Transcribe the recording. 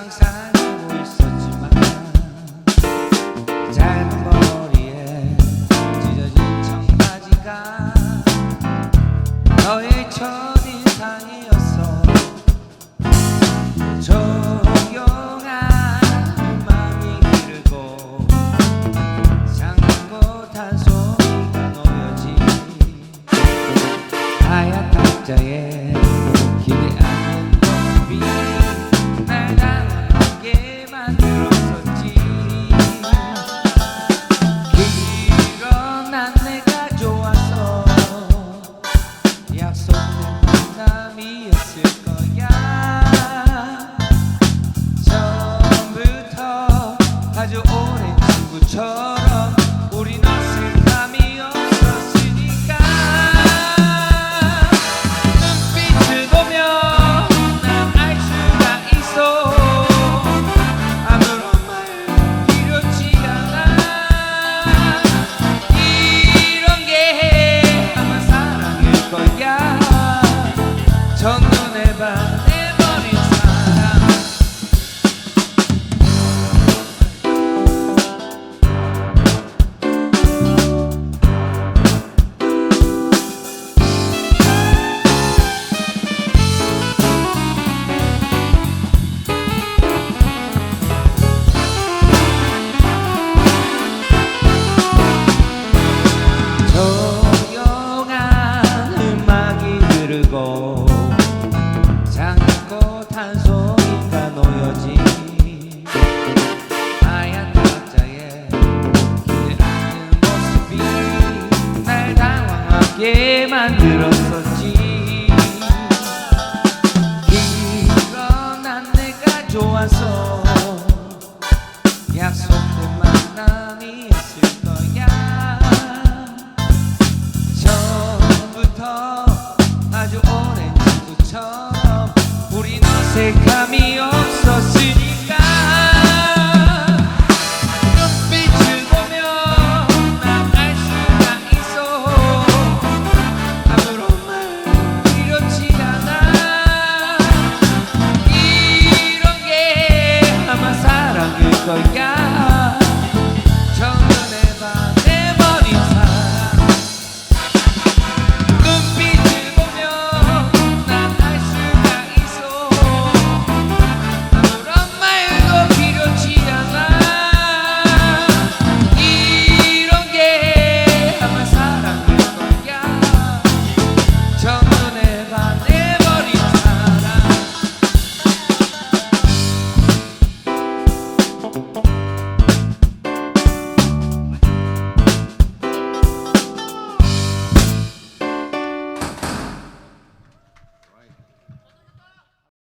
lang sana mo'y 친구처럼 당황하게 만들었었지? 그런 내가 좋아서 약속된 만남이 있을 거야. 처음부터 아주 오랜 친구처럼 우린 어색함이 없